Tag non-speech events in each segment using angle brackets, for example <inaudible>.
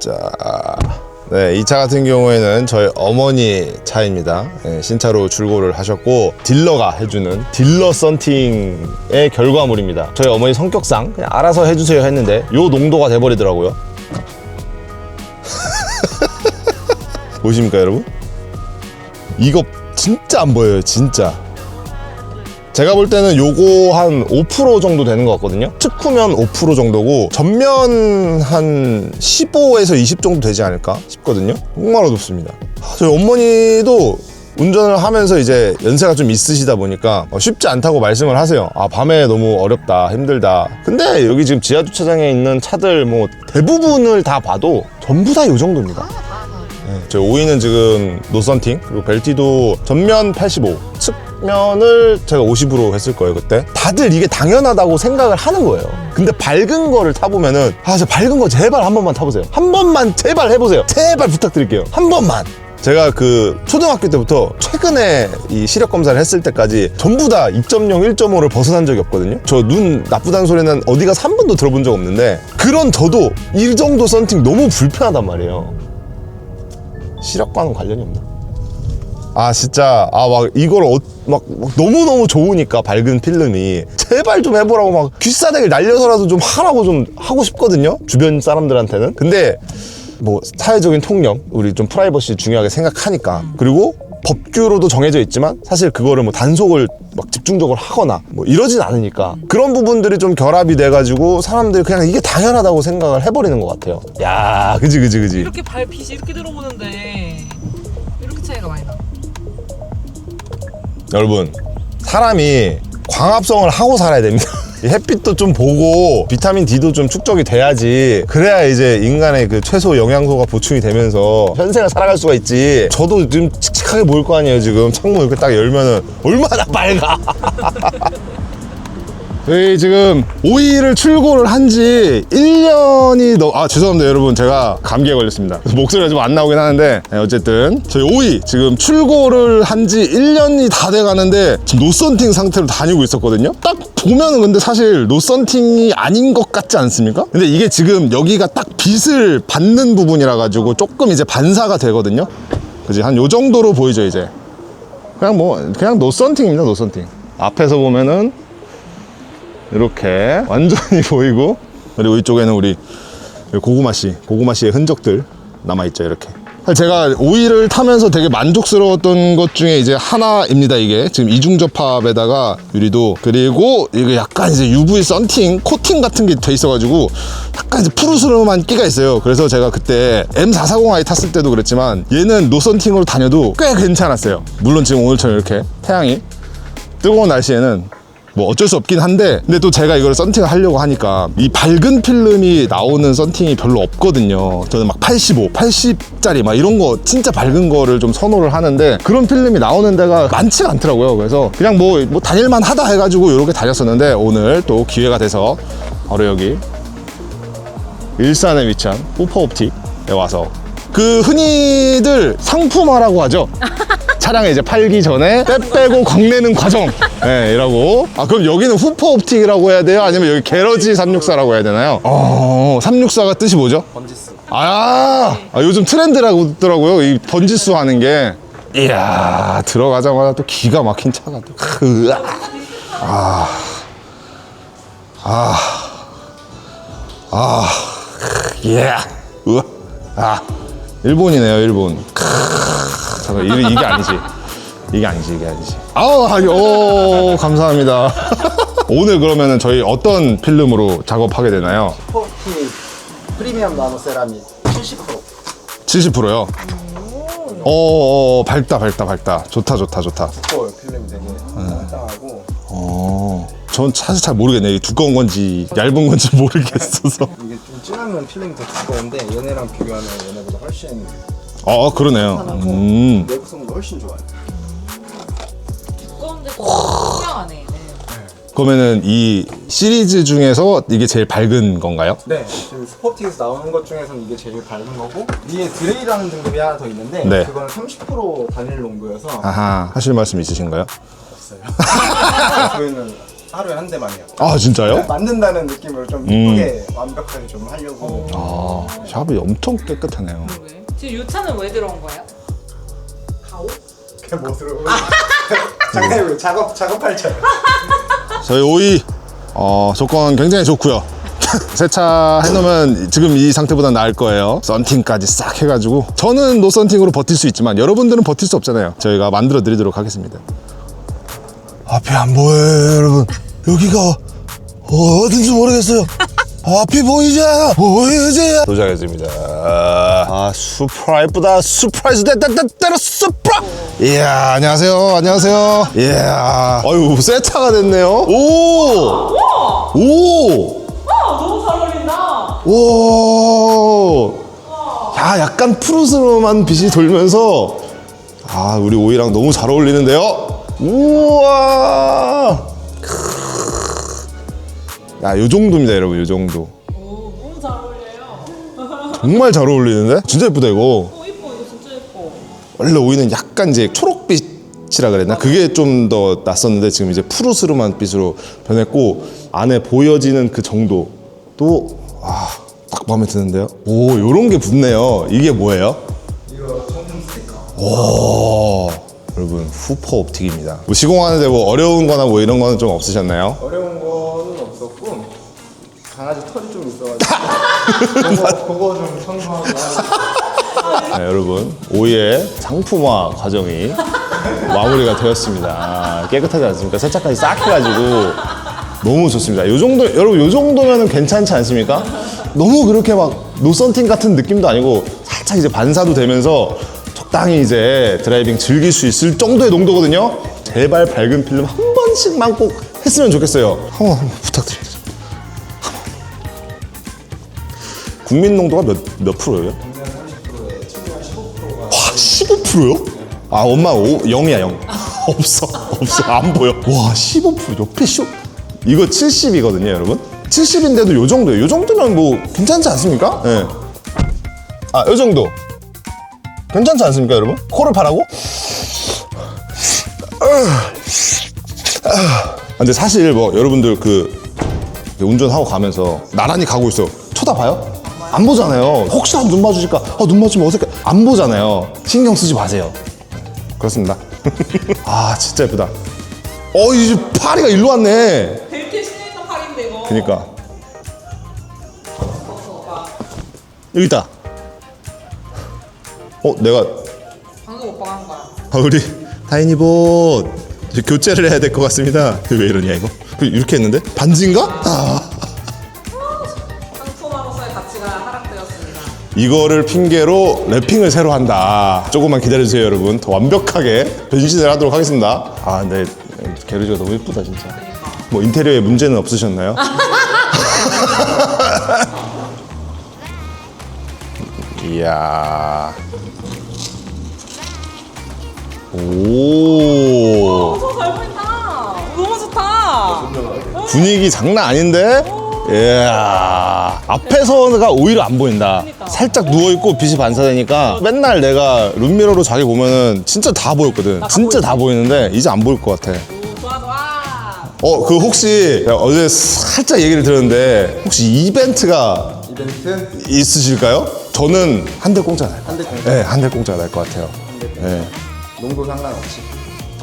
자, 네, 이 차 같은 경우에는 저희 어머니 차입니다. 네, 신차로 출고를 하셨고 딜러가 해주는 딜러 썬팅의 결과물입니다. 저희 어머니 성격상 그냥 알아서 해주세요 했는데 요 농도가 돼버리더라고요. <laughs> 보십니까 여러분? 이거 진짜 안 보여요, 진짜. 제가 볼 때는 요거 한 5% 정도 되는 것 같거든요. 특후면 5% 정도고 전면 한 15에서 20 정도 되지 않을까 싶거든요. 정말 어둡습니다. 아, 저희 어머니도 운전을 하면서 이제 연세가 좀 있으시다 보니까 어, 쉽지 않다고 말씀을 하세요. 아 밤에 너무 어렵다, 힘들다. 근데 여기 지금 지하 주차장에 있는 차들 뭐 대부분을 다 봐도 전부 다 요 정도입니다. 네, 저 오이는 지금 노선팅 그리고 벨티도 전면 85측 면을 제가 50으로 했을 거예요 그때 다들 이게 당연하다고 생각을 하는 거예요 근데 밝은 거를 타보면은 아 저 밝은 거 제발 한 번만 타보세요 한 번만 제발 해보세요 제발 부탁드릴게요 한 번만 제가 그 초등학교 때부터 최근에 이 시력 검사를 했을 때까지 전부 다 2.0, 1.5를 벗어난 적이 없거든요. 저 눈 나쁘다는 소리는 어디 가서 한 번도 들어본 적 없는데 그런 저도 이 정도 썬팅 너무 불편하단 말이에요. 시력과는 관련이 없나? 아 진짜. 아 막 이걸 어, 막, 막 너무너무 좋으니까 밝은 필름이. 제발 좀 해보라고 막 귀싸대기를 날려서라도 좀 하라고 좀 하고 싶거든요? 주변 사람들한테는. 근데 뭐 사회적인 통념 우리 좀 프라이버시 중요하게 생각하니까. 그리고 법규로도 정해져 있지만 사실 그거를 뭐 단속을 막 집중적으로 하거나 뭐 이러진 않으니까. 그런 부분들이 좀 결합이 돼가지고 사람들이 그냥 이게 당연하다고 생각을 해버리는 것 같아요. 야 그지 그지 그지. 이렇게 발 빛이 이렇게 들어오는데 이렇게 차이가 많이 나. 여러분 사람이 광합성을 하고 살아야 됩니다. <laughs> 이 햇빛도 좀 보고 비타민 D도 좀 축적이 돼야지 그래야 이제 인간의 그 최소 영양소가 보충이 되면서 현생을 살아갈 수가 있지. 저도 지금 칙칙하게 보일 거 아니에요 지금. 창문 이렇게 딱 열면은 얼마나 <laughs> 빨가 저희 지금 오이를 출고를 한 지 1년이 넘, 아, 죄송합니다, 여러분. 제가 감기에 걸렸습니다. 목소리가 좀 안 나오긴 하는데, 네, 어쨌든, 저희 오이 지금 출고를 한 지 1년이 다 돼 가는데, 지금 노선팅 상태로 다니고 있었거든요? 딱 보면은 근데 사실 노선팅이 아닌 것 같지 않습니까? 근데 이게 지금 여기가 딱 빛을 받는 부분이라 가지고 조금 이제 반사가 되거든요? 그지? 한 요 정도로 보이죠, 이제. 그냥 뭐, 그냥 노선팅입니다, 노선팅. 앞에서 보면은, 이렇게 완전히 <laughs> 보이고 그리고 이쪽에는 우리 고구마 씨 고구마 씨의 흔적들 남아 있죠 이렇게. 제가 오이를 타면서 되게 만족스러웠던 것 중에 이제 하나입니다 이게. 지금 이중 접합에다가 유리도 그리고 이게 약간 이제 UV 썬팅 코팅 같은 게 돼 있어가지고 약간 이제 푸르스름한 끼가 있어요. 그래서 제가 그때 M440i 탔을 때도 그랬지만 얘는 노선팅으로 다녀도 꽤 괜찮았어요. 물론 지금 오늘처럼 이렇게 태양이 뜨거운 날씨에는 뭐 어쩔 수 없긴 한데 근데 또 제가 이걸 썬팅을 하려고 하니까 이 밝은 필름이 나오는 썬팅이 별로 없거든요. 저는 막 85, 80짜리 막 이런 거 진짜 밝은 거를 좀 선호를 하는데 그런 필름이 나오는 데가 많지가 않더라고요. 그래서 그냥 뭐, 뭐 다닐만 하다 해가지고 이렇게 다녔었는데 오늘 또 기회가 돼서 바로 여기 일산에 위치한 후퍼옵틱에 와서 그 흔히들 상품화라고 하죠 <laughs> 차량에 이제 팔기 전에 때 빼고 광내는 과정 <laughs> 네, 이라고 아 그럼 여기는 후퍼 옵틱이라고 해야 돼요? 아니면 여기 게러지 364라고 해야 되나요? 어 364가 뜻이 뭐죠? 번지수 아, 아 요즘 트렌드라고 하더라고요 이 번지수 하는 게 이야 들어가자마자 또 기가 막힌 차가 또 으아. 아. 아. 아. 예. 우와. 아. 일본이네요, 일본. 크으, 잠깐, 이게, 이게 아니지. 이게 아니지, 이게 아니지. 아우, 아니, 오, 감사합니다. <laughs> 오늘 그러면은 저희 어떤 필름으로 작업하게 되나요? 포티 프리미엄 나노 세라믹 70% 70%요? 어, 어, 밝다, 밝다, 밝다. 좋다, 좋다, 좋다. 폴 필름이 되게 땅땅하고 어, 전 사실 잘 모르겠네. 이게 두꺼운 건지 얇은 건지 <laughs> 모르겠어서. 이게 좀 진하면 필름이 더 두꺼운데 얘네랑 비교하면 얘네보다 훨씬 어, 그러네요. 음. 내구성도 훨씬 좋아요 두꺼운데 더 투명하네. 네. 그러면은 이 시리즈 중에서 이게 제일 밝은 건가요? 네 지금 스포틱에서 나오는 것 중에서는 이게 제일 밝은 거고 위에 드레이라는 등급이 하나 더 있는데 네. 그거는 30% 단일 농도여서 아하, 하실 말씀 있으신가요? 없어요 <laughs> 저희는 하루에 한 대만 해요. 아 진짜요? 만든다는 느낌으로 좀 음. 이쁘게 완벽하게 좀 하려고 아 샵이 엄청 깨끗하네요. 그러게. 지금 이 차는 왜 들어온 거예요? 가오? 그 못으로 장난이고 작업 작업할 줄 저희 오이 어, 조건 굉장히 좋고요. <laughs> 세차 해놓으면 지금 이 상태보다 나을 거예요. 썬팅까지 싹 해가지고 저는 노 썬팅으로 버틸 수 있지만 여러분들은 버틸 수 없잖아요. 저희가 만들어 드리도록 하겠습니다. 앞이 안 보여요, 여러분. 여기가 어딘지 모르겠어요. 앞이 보이지 않아. 보이지 도착했습니다. 아, 수프라 이쁘다. 수프라이즈 됐다, 수프라! 이야, 안녕하세요. 안녕하세요. 이야. 어유 세차가 됐네요. 오! 오! 아 너무 잘 어울린다. 오! 야, 약간 푸르스름한 빛이 돌면서 아, 우리 오이랑 너무 잘 어울리는데요? 우와! 크. 야, 요 정도입니다, 여러분, 요 정도. 오 너무 잘 어울려요. 정말 잘 어울리는데? 진짜 예쁘다, 이거. 오 이뻐 이거 진짜 예뻐. 원래 오이는 약간 이제 초록빛이라 그랬나? 그게 좀더 났었는데 지금 이제 푸르스름한 빛으로 변했고 안에 보여지는 그 정도도 아, 딱 마음에 드는데요. 오, 요런 게 붙네요. 이게 뭐예요? 이거 전용 스티커 오, 여러분 후퍼 옵틱입니다. 뭐 시공하는데 뭐 어려운 거나 뭐 이런 거는 좀 없으셨나요? 어려운 강아지 털이 좀 있어가지고 <laughs> 그거, 그거 좀 청소하고 네, 여러분 오이의 상품화 과정이 마무리가 되었습니다. 아, 깨끗하지 않습니까? 세차까지 싹 해가지고 너무 좋습니다. 요 정도 여러분 요 정도면은 괜찮지 않습니까? 너무 그렇게 막 노선팅 같은 느낌도 아니고 살짝 이제 반사도 되면서 적당히 이제 드라이빙 즐길 수 있을 정도의 농도거든요. 제발 밝은 필름 한 번씩만 꼭 했으면 좋겠어요. 한번 한번 부탁드립니다. 국민 농도가 몇, 몇 프로예요? 와 15%요? 아 엄마 오, 0이야 0 <laughs> 없어 없어 안 보여 와 15% 옆에 쇼 이거 70이거든요 여러분 70인데도 요 정도예요 요 정도면 뭐 괜찮지 않습니까? 예. 아요 정도 괜찮지 않습니까 여러분? 코를 파라고? 아, 근데 사실 뭐 여러분들 그 운전하고 가면서 나란히 가고 있어 쳐다봐요? 안 보잖아요. 혹시나 눈 마주칠까? 어, 눈 마주치면 어색해. 안 보잖아요. 신경 쓰지 마세요. 그렇습니다. <laughs> 아 진짜 예쁘다. 어 이제 파리가 일로 왔네. 벨트 신으니까 팔인데 이거. 그니까. 여기 있다. 어 내가 방금 오빠가 한 거야. 아, 우리 다인이봇 교체를 해야 될 것 같습니다. 왜 이러냐 이거? 그 이렇게 했는데? 반지인가? 아. 이거를 핑계로 랩핑을 새로 한다. 조금만 기다려주세요, 여러분. 더 완벽하게 변신을 하도록 하겠습니다. 아, 네. 게르지가 너무 예쁘다, 진짜. 뭐 인테리어에 문제는 없으셨나요? <laughs> 이야. 오. 너무 잘 보인다. 너무 좋다. 분위기 장난 아닌데? 이야. 앞에서가 오히려 안 보인다. 살짝 누워있고 빛이 반사되니까 맨날 내가 룸미러로 자기 보면은 진짜 다 보였거든. 진짜 다 보이는데 이제 안 보일 것 같아. 오, 좋아 좋아. 어, 그 혹시 어제 살짝 얘기를 들었는데 혹시 이벤트가 이벤트 있으실까요? 저는 한 대 공짜 날. 한 대 공짜? 네, 한 대 공짜 날것 같아요. 네. 농도 상관없이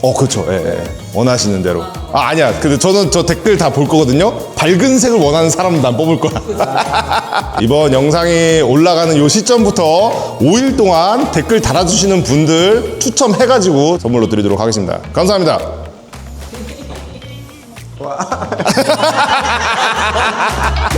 어, 그렇죠. 예, 예. 원하시는 대로. 아, 아니야. 근데 저는 저 댓글 다 볼 거거든요. 밝은 색을 원하는 사람은 난 뽑을 거야. <laughs> 이번 영상이 올라가는 요 시점부터 5일 동안 댓글 달아주시는 분들 추첨해가지고 선물로 드리도록 하겠습니다. 감사합니다. <laughs>